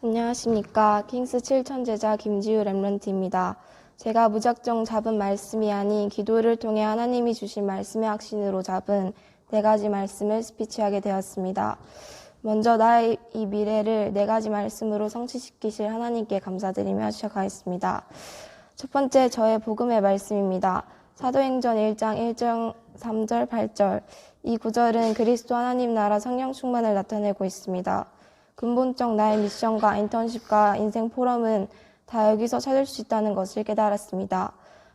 안녕하십니까. 킹스 7천 제자 김지우 랩런트입니다. 제가 무작정 잡은 말씀이 아닌 기도를 통해 하나님이 주신 말씀의 확신으로 잡은 네 가지 말씀을 스피치하게 되었습니다. 먼저 나의 이 미래를 네 가지 말씀으로 성취시키실 하나님께 감사드리며 시작하겠습니다. 첫 번째 저의 복음의 말씀입니다. 사도행전 1장 1절 3절 8절 이 구절은 그리스도 하나님 나라 성령 충만을 나타내고 있습니다. 근본적 나의 미션과 인턴십과 인생 포럼은 다 여기서 찾을 수 있다는 것을 깨달았습니다.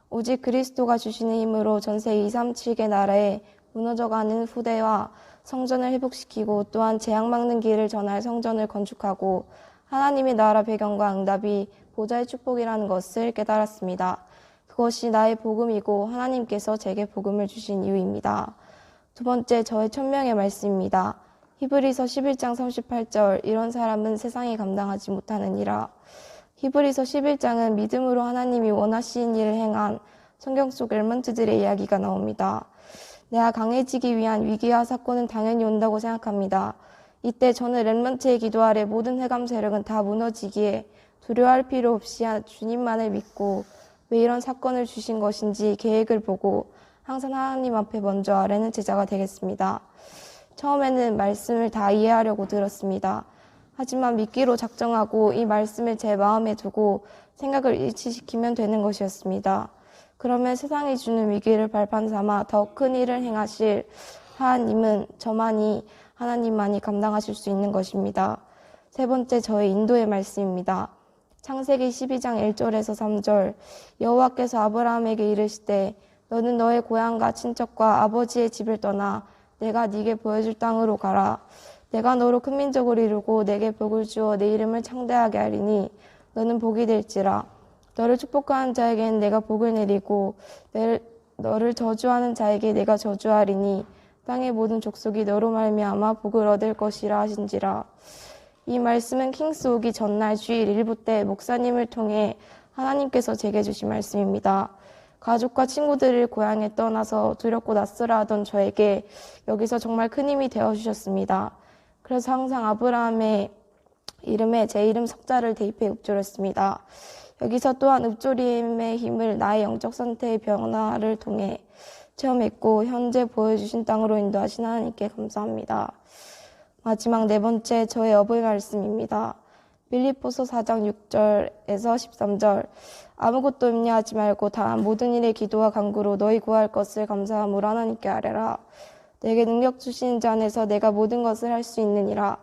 오직 그리스도가 주시는 힘으로 전세 237개 나라에 무너져가는 후대와 성전을 회복시키고 또한 재앙 막는 길을 전할 성전을 건축하고 하나님의 나라 배경과 응답이 보좌의 축복이라는 것을 깨달았습니다. 그것이 나의 복음이고 하나님께서 제게 복음을 주신 이유입니다. 두 번째 저의 천명의 말씀입니다. 히브리서 11장 38절 이런 사람은 세상이 감당하지 못하느니라. 히브리서 11장은 믿음으로 하나님이 원하시는 일을 행한 성경 속 렐먼트들의 이야기가 나옵니다. 내가 강해지기 위한 위기와 사건은 당연히 온다고 생각합니다. 이때 저는 렐먼트의 기도 아래 모든 해감 세력은 다 무너지기에 두려워할 필요 없이 주님만을 믿고 왜 이런 사건을 주신 것인지 계획을 보고 항상 하나님 앞에 먼저 아뢰는 제자가 되겠습니다. 처음에는 말씀을 다 이해하려고 들었습니다. 하지만 믿기로 작정하고 이 말씀을 제 마음에 두고 생각을 일치시키면 되는 것이었습니다. 그러면 세상이 주는 위기를 발판 삼아 더 큰 일을 행하실 하나님은 저만이 하나님만이 감당하실 수 있는 것입니다. 세 번째 저의 인도의 말씀입니다. 창세기 12장 1절에서 3절 여호와께서 아브라함에게 이르시되 너는 너의 고향과 친척과 아버지의 집을 떠나 내가 네게 보여줄 땅으로 가라. 내가 너로 큰 민족을 이루고 내게 복을 주어 내 이름을 창대하게 하리니 너는 복이 될지라. 너를 축복하는 자에게는 내가 복을 내리고 너를 저주하는 자에게 내가 저주하리니 땅의 모든 족속이 너로 말미암아 복을 얻을 것이라 하신지라. 이 말씀은 킹스 오기 전날 주일 일부 때 목사님을 통해 하나님께서 제게 주신 말씀입니다. 가족과 친구들을 고향에 떠나서 두렵고 낯설어 하던 저에게 여기서 정말 큰 힘이 되어 주셨습니다. 그래서 항상 아브라함의 이름에 제 이름 석자를 대입해 읊조렸습니다. 여기서 또한 읊조림의 힘을 나의 영적 상태의 변화를 통해 체험했고 현재 보여주신 땅으로 인도하신 하나님께 감사합니다. 마지막 네 번째 저의 어버이 말씀입니다. 빌립보서 4장 6절에서 13절 아무것도 염려하지 말고 다만 모든 일에 기도와 간구로 너희 구할 것을 감사함으로 하나님께 아뢰라. 내게 능력 주시는 자 안에서 내가 모든 것을 할 수 있느니라.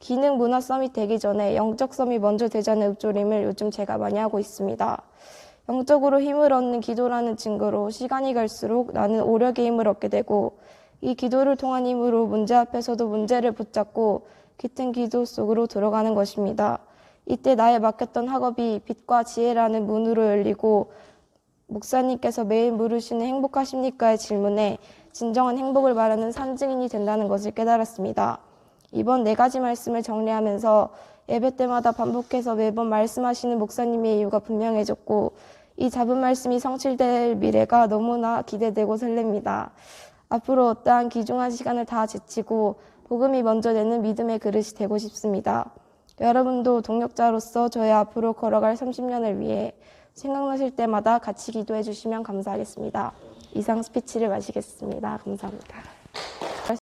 기능 문화 서밋 되기 전에 영적 서밋 먼저 되자는 읊조림을 요즘 제가 많이 하고 있습니다. 영적으로 힘을 얻는 기도라는 증거로 시간이 갈수록 나는 오력의 힘을 얻게 되고 이 기도를 통한 힘으로 문제 앞에서도 문제를 붙잡고 깃든 기도 속으로 들어가는 것입니다. 이때 나의 맡겼던 학업이 빛과 지혜라는 문으로 열리고 목사님께서 매일 물으시는 행복하십니까의 질문에 진정한 행복을 말하는 산증인이 된다는 것을 깨달았습니다. 이번 네 가지 말씀을 정리하면서 예배 때마다 반복해서 매번 말씀하시는 목사님의 이유가 분명해졌고 이 잡은 말씀이 성취될 미래가 너무나 기대되고 설렙니다. 앞으로 어떠한 귀중한 시간을 다 제치고 복음이 먼저 내는 믿음의 그릇이 되고 싶습니다. 여러분도 동력자로서 저의 앞으로 걸어갈 30년을 위해 생각나실 때마다 같이 기도해 주시면 감사하겠습니다. 이상 스피치를 마치겠습니다. 감사합니다.